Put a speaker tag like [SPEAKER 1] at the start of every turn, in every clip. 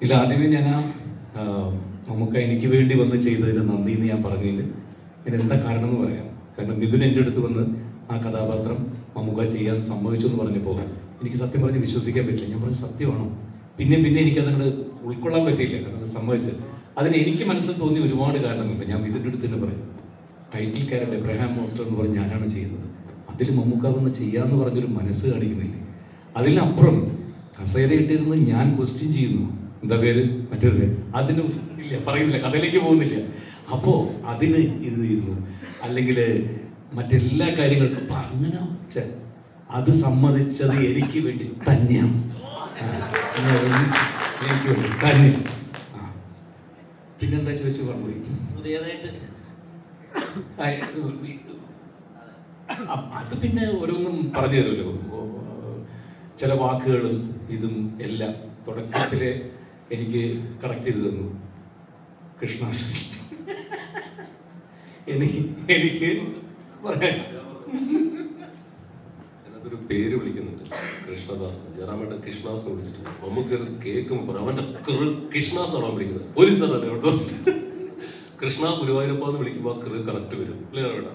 [SPEAKER 1] ഇല്ല ആദ്യമേ ഞാൻ ആ, എനിക്ക് വേണ്ടി വന്ന് ചെയ്തതിന് നന്ദി എന്ന് ഞാൻ പറഞ്ഞതിൽ എന്താ കാരണം എന്ന് പറയാം. കാരണം മിഥുൻ എന്റെ അടുത്ത് വന്ന് ആ കഥാപാത്രം മമ്മൂക്ക ചെയ്യാൻ സമ്മതിച്ചു എന്ന് പറഞ്ഞപ്പോൾ എനിക്ക് സത്യം പറഞ്ഞ് വിശ്വസിക്കാൻ പറ്റില്ല. ഞാൻ പറഞ്ഞ സത്യമാണോ? പിന്നെ പിന്നെ എനിക്ക് അതങ്ങോട് ഉൾക്കൊള്ളാൻ പറ്റിയില്ല. കാരണം അത് സമ്മതിച്ചത് അതിന് എനിക്ക് മനസ്സിൽ തോന്നിയ ഒരുപാട് കാരണങ്ങളുണ്ട്. ഞാൻ മിഥുന്റെ അടുത്ത് തന്നെ പറയും. ടൈറ്റിൽ ക്യാരക്ടർ എബ്രഹാം മോസ്റ്റർ എന്ന് പറഞ്ഞ് ഞാനാണ് ചെയ്യുന്നത്. അതിൽ മമ്മൂക്ക വന്ന് ചെയ്യാന്ന് പറഞ്ഞൊരു മനസ്സ് കാണിക്കുന്നില്ലേ. അതിനപ്പുറം കസേര ഇട്ടിരുന്ന് ഞാൻ ക്വസ്റ്റ്യൻ ചെയ്യുന്നു. എന്താ പേര്? മറ്റൊരു അതിന് ഇല്ല പറയുന്നില്ല കഥയിലേക്ക് പോകുന്നില്ല. അപ്പോ അതിന് ഇത് ചെയ്യുന്നു. അല്ലെങ്കിൽ മറ്റെല്ലാ കാര്യങ്ങൾക്കും അപ്പം അങ്ങനെ അത് സമ്മതിച്ചത് എനിക്ക് വേണ്ടി തന്നെയാണ് എനിക്ക് വേണ്ടി തന്നെ. ആ. പിന്നെന്താ ചോദിച്ചു പറഞ്ഞു
[SPEAKER 2] പുതിയതായിട്ട്.
[SPEAKER 1] അത് പിന്നെ ഓരോന്നും പറഞ്ഞു തരുമല്ലോ ചില വാക്കുകളും ഇതും എല്ലാം തുടക്കത്തിലെ എനിക്ക് കറക്റ്റ് ചെയ്ത് തന്നു. കൃഷ്ണ എനിക്ക് എനിക്ക്
[SPEAKER 3] പേര് വിളിക്കുന്നുണ്ട്. കൃഷ്ണദാസ്. ജയറാമേട്ടൻ കൃഷ്ണദാസ് വിളിച്ചിട്ട് നമുക്ക് കേൾക്കുമ്പോൾ അവന്റെ കൃഷ്ണദാസ് ആണോ വിളിക്കുന്നത്. പോലീസ് അവിടെ കൃഷ്ണ ഗുരുവായൂരപ്പ എന്ന് വിളിക്കുമ്പോൾ ആ കൃ കറക്റ്റ് വരും. അല്ലേ വേണ്ട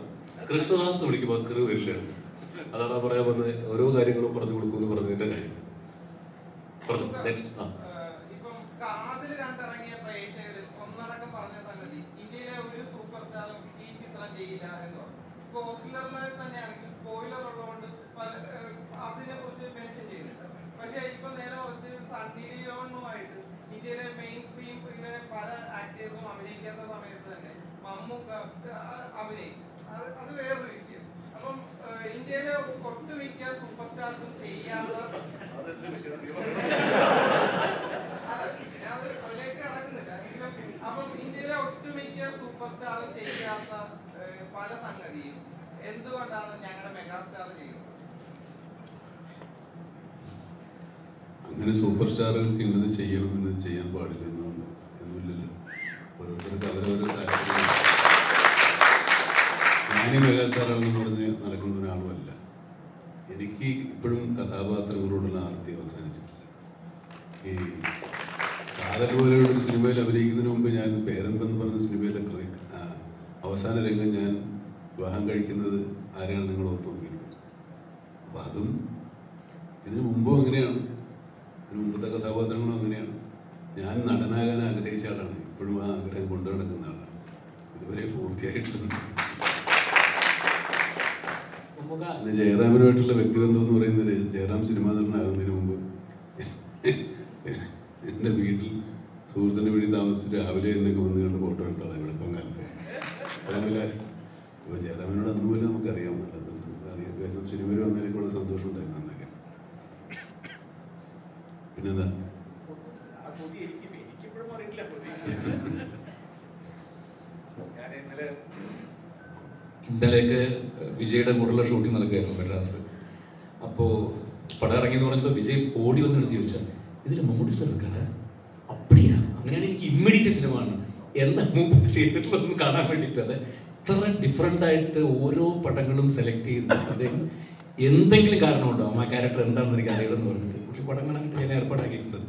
[SPEAKER 3] കൃഷ്ണദാസ് എന്ന് വിളിക്കുമ്പോൾ ആ കൃ വരില്ല. അതാണ് പറയാൻ വന്നത്. ഓരോ കാര്യങ്ങളും പറഞ്ഞു കൊടുക്കുമെന്ന് പറഞ്ഞതിന്റെ കാര്യം. പറഞ്ഞു. നെക്സ്റ്റ് ആ.
[SPEAKER 4] കാതിൽ കണ്ടിറങ്ങിയ ഏഷ്യയിൽ ഒന്നടക്കം പറഞ്ഞ സംഗതി ഇന്ത്യയിലെ ഒരു സൂപ്പർ സ്റ്റാറും ഈ ചിത്രം ചെയ്യില്ല എന്ന് പറഞ്ഞു. ഇപ്പൊ ഓസ്ലറിലെ തന്നെയാണെങ്കിൽ സ്പോയിലർ ഉള്ളതുകൊണ്ട് അതിനെ കുറിച്ച് മെൻഷൻ ചെയ്യുന്നുണ്ട് പക്ഷെ ഇപ്പൊ നേരെ കുറച്ച് സണ്ണി ലിയോണുമായിട്ട് ഇന്ത്യയിലെ മെയിൻ സ്ട്രീമിലെ പല ആക്ടേഴ്സും അഭിനയിക്കാത്ത സമയത്ത് തന്നെ മമ്മൂക്ക അഭിനയിക്കും അത് അത് വേറൊരു വിഷയം. അപ്പം ഇന്ത്യയിലെ ഒട്ടുമിക്ക സൂപ്പർ സ്റ്റാർസും ചെയ്യാത്ത അത് അത് അതിലേക്ക് കടക്കുന്നില്ല. എങ്കിലും അപ്പം ഇന്ത്യയിലെ ഒട്ടുമിക്ക സൂപ്പർ സ്റ്റാറും ചെയ്യാത്ത ഏഹ്, പല സംഗതിയും എന്തുകൊണ്ടാണ് ഞങ്ങളുടെ മെഗാസ്റ്റാർ ചെയ്യുന്നത്?
[SPEAKER 5] അങ്ങനെ സൂപ്പർ സ്റ്റാറുകൾക്ക് ഇന്നത് ചെയ്യണം ഇന്നത് ചെയ്യാൻ പാടില്ല എന്നൊന്നും ഒന്നുമില്ലല്ലോ. ഓരോരുത്തർക്ക് താല്പര്യം ഞാനീ മെഗാസ്റ്റാറാണെന്ന് പറഞ്ഞ് നടക്കുന്ന ഒരാളുമല്ല എനിക്ക് ഇപ്പോഴും കഥാപാത്രങ്ങളോടുള്ള ആർത്തി അവസാനിച്ചിട്ടില്ല. ഈ കാതൽ പോലെയുള്ള ഒരു സിനിമയിൽ അഭിനയിക്കുന്നതിന് മുമ്പ് ഞാൻ പേരന്തെന്ന് പറഞ്ഞ സിനിമയിലെ അവസാന രംഗം ഞാൻ വിവാഹം കഴിക്കുന്നത് ആരെയാണ് നിങ്ങൾ ഓർത്ത് നോക്കിയിരിക്കുന്നത് അപ്പം അതും ഇതിനു മുമ്പും അങ്ങനെയാണ്. ഇതിനു മുമ്പത്തെ കഥാപാത്രങ്ങളും അങ്ങനെയാണ്. ഞാൻ നടനാകാൻ ആഗ്രഹിച്ച ആളാണ്. ഇപ്പോഴും ആ ആഗ്രഹം കൊണ്ടു നടക്കുന്ന ആളാണ്. ഇതുവരെ പൂർത്തിയായിട്ടുണ്ട് ജയറാമിനുമായിട്ടുള്ള വ്യക്തിബന്ധം എന്ന് പറയുന്നത് ജയറാം സിനിമാ നടനാകുന്നതിന് മുമ്പ് എന്റെ വീട്ടിൽ സുഹൃത്തിന്റെ വീട്ടിൽ താമസിച്ച് രാവിലെ എന്നൊക്കെ വന്ന് കണ്ട് ഫോട്ടോ എടുത്താളാണ്
[SPEAKER 6] ഇന്നലെ
[SPEAKER 1] ഇന്നലെയൊക്കെ വിജയുടെ കൂടെയുള്ള ഷൂട്ടിംഗ് നടക്കുകയായിരുന്നു മെഡ്രാസ് അപ്പോ പടം ഇറങ്ങി എന്ന് പറഞ്ഞപ്പോൾ വിജയ് ഓടി വന്നിട്ട് ചോദിച്ചാൽ ഇതിൽ മമ്മൂട്ടി സാർ എടുക്കാറ് അപ്പടിയാ. അങ്ങനെയാണ് എനിക്ക് ഇമ്മീഡിയറ്റ് സിനിമ ആണ് എന്താ മുമ്പ് ചെയ്തിട്ടുള്ളതെന്ന് കാണാൻ വേണ്ടിയിട്ട് അതെ ഇത്ര ഡിഫറെന്റ് ആയിട്ട് ഓരോ പടങ്ങളും സെലക്ട് ചെയ്യുന്നു അദ്ദേഹം എന്തെങ്കിലും കാരണമുണ്ടോ? ആ ക്യാരക്ടർ എന്താണെന്ന് എനിക്ക് അറിയണമെന്ന് പറഞ്ഞിട്ട്. പുള്ളി പടം കാണാനായിട്ട് ഞാൻ ഏർപ്പാടാക്കിയിട്ടുണ്ട്.